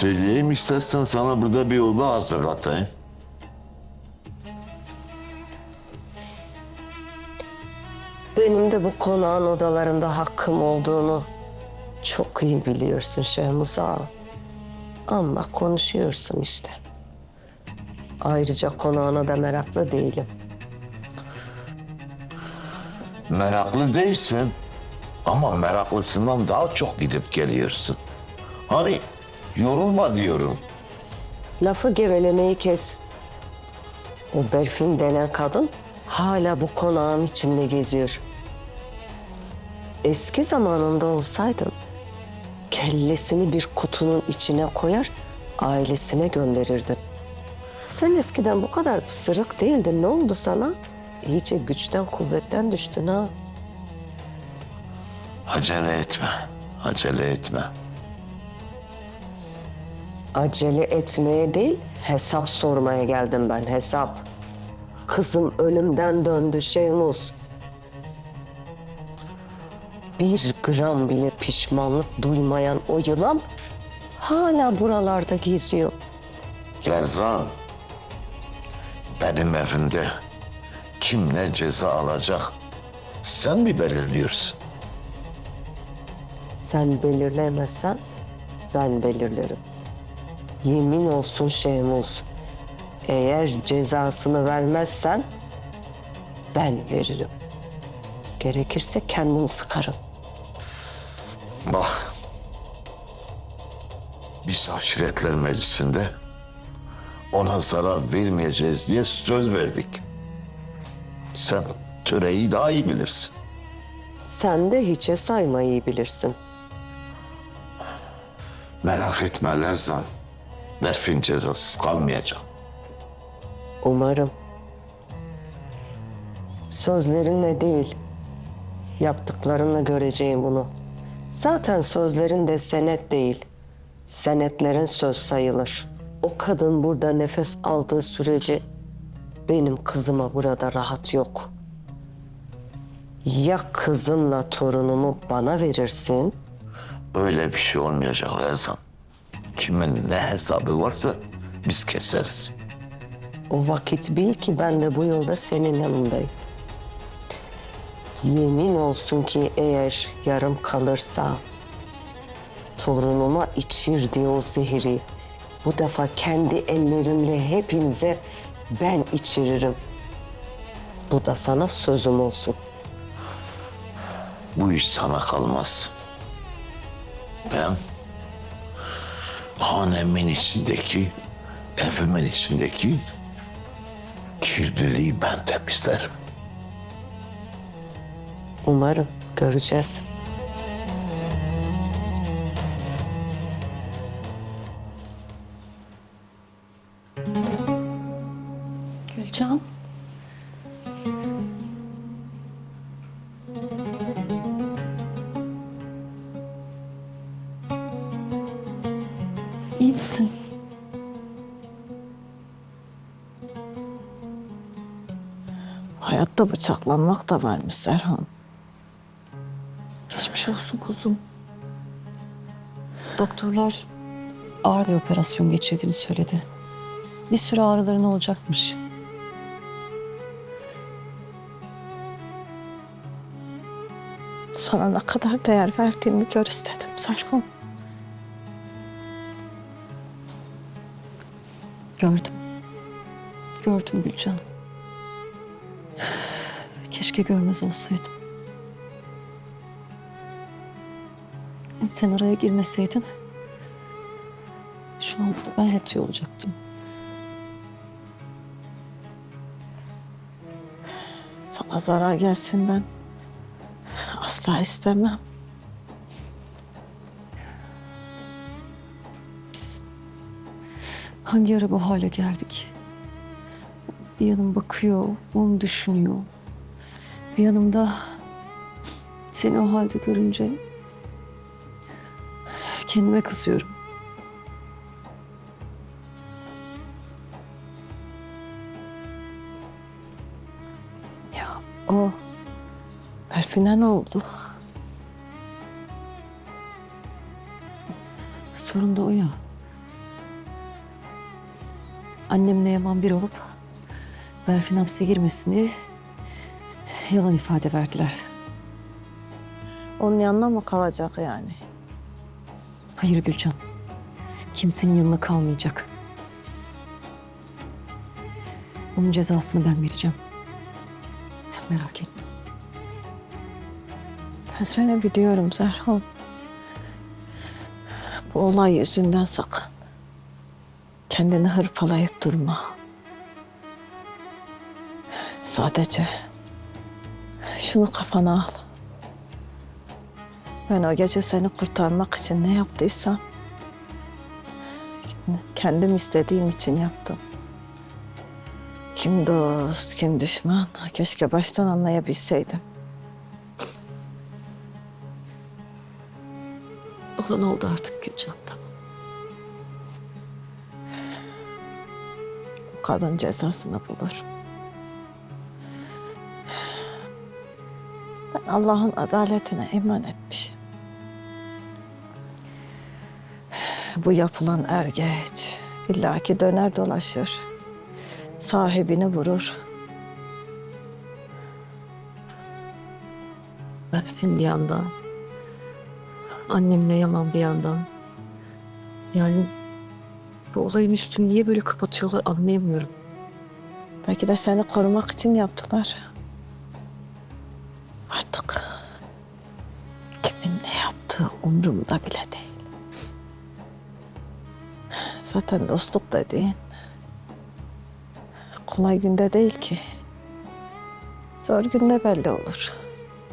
söyleyeyim istersen sana burada bir oda hazırlatayım. Benim de bu konağın odalarında hakkım olduğunu çok iyi biliyorsun Şehmus Ağa. Ama konuşuyorsun işte. Ayrıca konağına da meraklı değilim. Meraklı değilsin. Ama meraklısından daha çok gidip geliyorsun. Hani yorulma diyorum. Lafı gevelemeyi kes. O Berfin denen kadın hala bu konağın içinde geziyor. Eski zamanında olsaydın kellesini bir kutunun içine koyar ailesine gönderirdin. Sen eskiden bu kadar pısırık değildin. Ne oldu sana? İyice güçten kuvvetten düştün ha. Acele etme. Acele etme. Acele etmeye değil, hesap sormaya geldim ben, hesap. Kızım ölümden döndü Şeymus. Bir gram bile pişmanlık duymayan o yılan hala buralarda geziyor. Lerzan. Benim evimde kim ne ceza alacak sen mi belirliyorsun? Sen belirlemezsen ben belirlerim. Yemin olsun Şehmuz. Eğer cezasını vermezsen ben veririm. Gerekirse kendim sıkarım. Bak. Biz aşiretler meclisinde ona zarar vermeyeceğiz diye söz verdik. Sen töreyi daha iyi bilirsin. Sen de hiçe saymayı bilirsin. Merak etme Lerzan. Berfin cezasız kalmayacak. Umarım. Sözlerinle değil, yaptıklarınla göreceğim bunu. Zaten sözlerin de senet değil, senetlerin söz sayılır. O kadın burada nefes aldığı sürece benim kızıma burada rahat yok. Ya kızımla torunumu bana verirsin Öyle bir şey olmayacak Lerzan. Kimin ne hesabı varsa biz keseriz. O vakit bil ki ben de bu yılda senin yanındayım. Yemin olsun ki eğer yarım kalırsa torunuma içirdiği o zehri bu defa kendi ellerimle hepinize ben içiririm. Bu da sana sözüm olsun. Bu iş sana kalmaz. Ben hanemin içindeki, evimin içindeki kirliliği ben temizlerim. Umarım göreceğiz. Gülcan. Misin? Hayatta bıçaklanmak da varmış Serhan. Geçmiş olsun kuzum. Doktorlar ağır bir operasyon geçirdiğini söyledi. Bir süre ağrıların olacakmış. Sana ne kadar değer verdiğimi gör istedim Serhan. Gördüm. Gördüm Gülcan. Keşke görmez olsaydım. Sen araya girmeseydin... ...şu an ben yatıyor olacaktım. Sana zarar gelsin ben. Asla istemem. Hangi ara bu hale geldik? Bir yanım bakıyor, onu düşünüyor. Bir yanımda seni o halde görünce kendime kızıyorum. Ya o Berfin'e ne oldu? Sorun da o ya. Annemle Yaman bir olup Berfin hapse girmesin diye yalan ifade verdiler. Onun yanına mı kalacak yani? Hayır Gülcan. Kimsenin yanına kalmayacak. Onun cezasını ben vereceğim. Sen merak etme. Ben seni biliyorum Zerhon. Bu olay yüzünden sakın. Kendini hırpalayıp durma. Sadece şunu kafana al. Ben o gece seni kurtarmak için ne yaptıysam kendim istediğim için yaptım. Kim dost, kim düşman keşke baştan anlayabilseydim. Olan oldu artık Gülcan kadın cezasını bulur. Ben Allah'ın adaletine iman etmişim. Bu yapılan er geç illaki döner dolaşır. Sahibini vurur. Berfin bir yandan. Annemle Yaman bir yandan. Yani bu olayın üstünü niye böyle kapatıyorlar anlayamıyorum. Belki de seni korumak için yaptılar. Artık kimin ne yaptığı umurumda bile değil. Zaten dostluk dediğin kolay günde değil ki. Zor günde belli olur.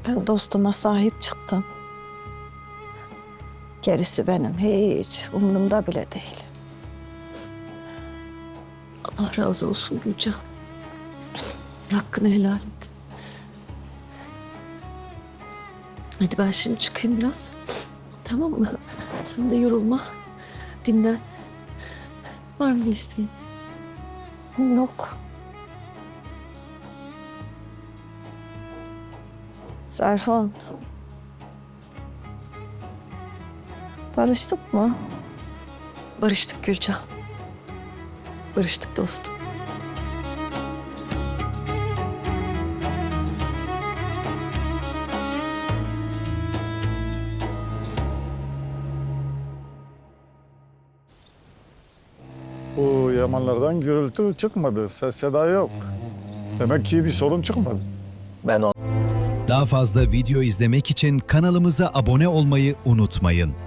Ben dostuma sahip çıktım. Gerisi benim hiç umurumda bile değil. Allah razı olsun Gülcan. Hakkını helal et. Hadi ben şimdi çıkayım biraz. Tamam mı? Sen de yorulma. Dinlen. Var mı bir isteğin? Yok. Serhan. Barıştık mı? Barıştık Gülcan. Barıştık dostum. Bu Yamanlardan gürültü çıkmadı. Ses seda yok. Demek ki bir sorun çıkmadı. Ben Daha fazla video izlemek için kanalımıza abone olmayı unutmayın.